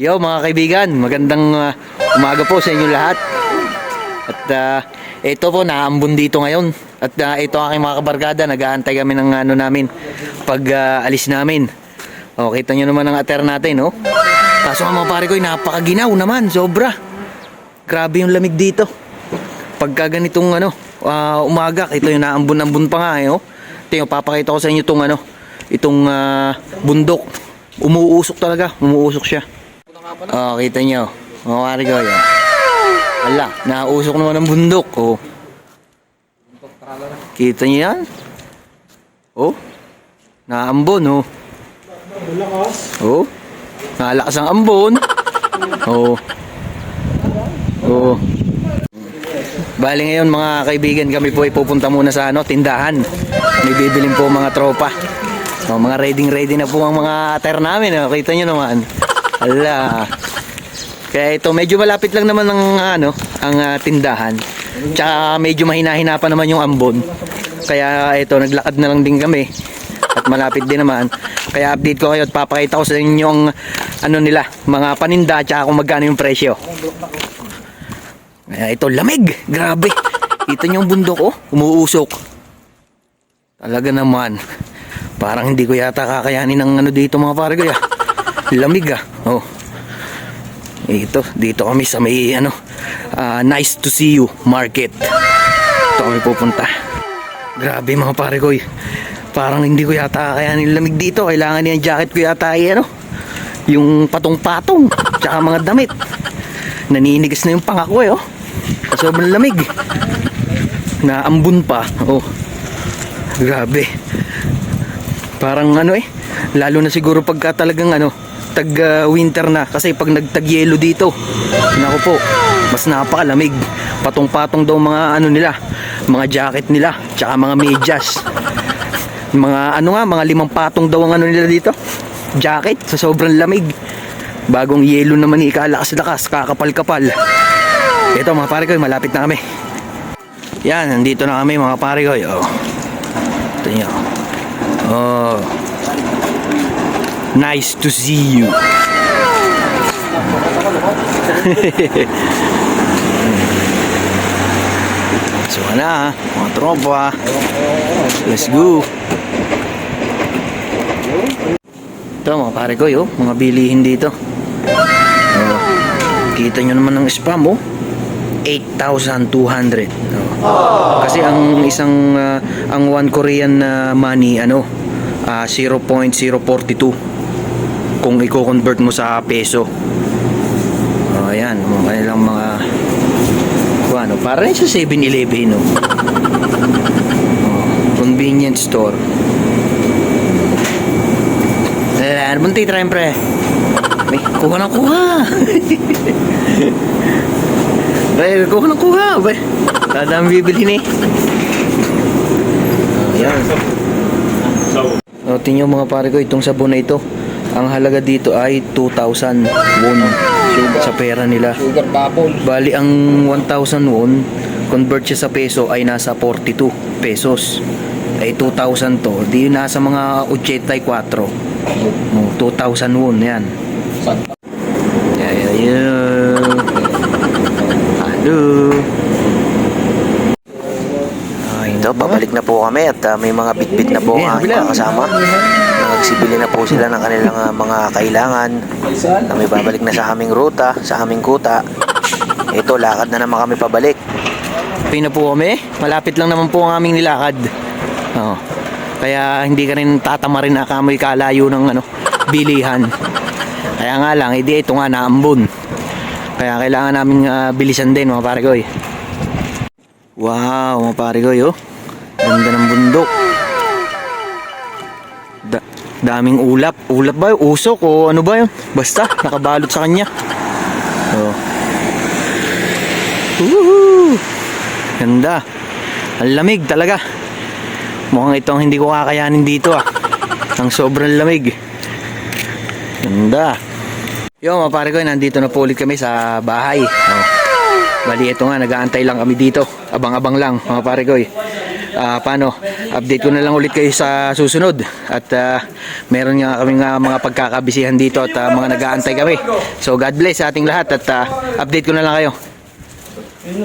Yo mga kaibigan, magandang uh, umaga po sa inyo lahat. At uh, ito po, naambon dito ngayon. At uh, ito aking mga kabarkada, nag-aantay kami ng ano namin pag uh, alis namin. O, kita nyo naman ang ater natin, no? Kaso nga mga pare ko, napakaginaw naman, sobra. Grabe yung lamig dito. Pagka ganitong ano, ah, umaga, ito yung naambon-ambon pa nga, eh, oh. Ito papakita ko sa inyo itong ano, itong ah, bundok. Umuusok talaga, umuusok siya. Oh, kita nyo. Mga ko, yan. Ala, nausok naman ang bundok, oh. Kita nyo yan? Oh, naambon, oh. Oh, nalakas ang ambon. Oh. Oh. Bali ngayon mga kaibigan kami po ay pupunta muna sa ano, tindahan. May bibilin po mga tropa. Oh, mga ready ready na po ang mga ater namin. Oh. Kita nyo naman. Ala. Kaya ito medyo malapit lang naman ng ano, ang ah, tindahan. Tsaka medyo mahina-hina pa naman yung ambon. Kaya ito naglakad na lang din kami. At malapit din naman. Kaya update ko kayo at papakita ko sa inyo ang ano nila, mga paninda tsaka kung magkano yung presyo. Kaya ito, lamig. Grabe. Kita niyo yung bundok, oh. Umuusok. Talaga naman. Parang hindi ko yata kakayanin ng ano dito mga pare ko, ya. Lamig, ah. Oh. Ito, dito kami sa may, ano, ah, nice to see you market. Ito kami pupunta. Grabe mga pare ko, eh. Parang hindi ko yata kakayanin lamig dito. Kailangan niya jacket ko yata, eh, ano. Yung patong-patong. Tsaka mga damit. Naninigas na yung panga ko, eh, oh. Sobrang lamig. Naambun pa. Oh. Grabe. Parang ano eh. Lalo na siguro pagka talagang ano, tag uh, winter na kasi pag nagtag yelo dito. Nako po, mas napakalamig. Patong-patong daw mga ano nila, mga jacket nila, tsaka mga medyas. Mga ano nga, mga limang patong daw ang ano nila dito. Jacket sa sobrang lamig. Bagong yelo naman ikalakas-lakas, kakapal-kapal. Ito mga pare ko, malapit na kami. Yan, nandito na kami mga pare ko. Oh. Ito nyo. Oh. Nice to see you. so na, mga tropa. Let's go. Ito mga pare ko, yo, mga bilihin dito. Oh. Kita nyo naman ng spam, oh. 8,200. Oh. Kasi ang isang ah, ang 1 Korean na money ano ah, 0.042 kung i-convert mo sa peso. Oh, ayan, mga kanilang mga ano, para rin sa 7-Eleven, no? Oh, convenience store. Eh, ano bang titirahin, pre? May, kuha na kuha. Bay, kuha na kuha, bay. Kada ang bibili ni. Oh, yan. O, tingnan mga pare ko, itong sabon na ito. Ang halaga dito ay 2,000 won sa pera nila. Sugar bubble. Bali, ang 1,000 won, convert siya sa peso ay nasa 42 pesos. Ay 2,000 to, di nasa mga 84. No, 2,000 won, yan. Yeah, yeah, yeah. Hello. Ah, ito, pabalik na po kami at ah, may mga bitbit na po ang aking kasama. Nagsibili na po sila ng kanilang ah, mga kailangan na may babalik na sa aming ruta, sa aming kuta. Ito, lakad na naman kami pabalik. Pay na po kami. Malapit lang naman po ang aming nilakad. Oo. Kaya hindi ka rin tatama rin na kamoy kalayo ng ano, bilihan. Kaya nga lang, hindi ito nga naambon. Kaya kailangan namin ah, bilisan din mga pare ko eh. Wow, mga pare ko oh. Ganda ng bundok. Da- daming ulap. Ulap ba yun? Usok o ano ba yun? Basta, nakabalot sa kanya. Oh. Woohoo! Ganda. Ang lamig talaga. Mukhang ito ang hindi ko kakayanin dito ah. Ang sobrang lamig. Ganda. Yo, mga pare ko, nandito na po ulit kami sa bahay. Oh. Bali, ito nga, nag-aantay lang kami dito. Abang-abang lang, mga pare ko. Ah, paano, update ko na lang ulit kayo sa susunod. At ah, meron nga kami nga mga pagkakabisihan dito at ah, mga nag-aantay kami. So God bless sa ating lahat at ah, update ko na lang kayo.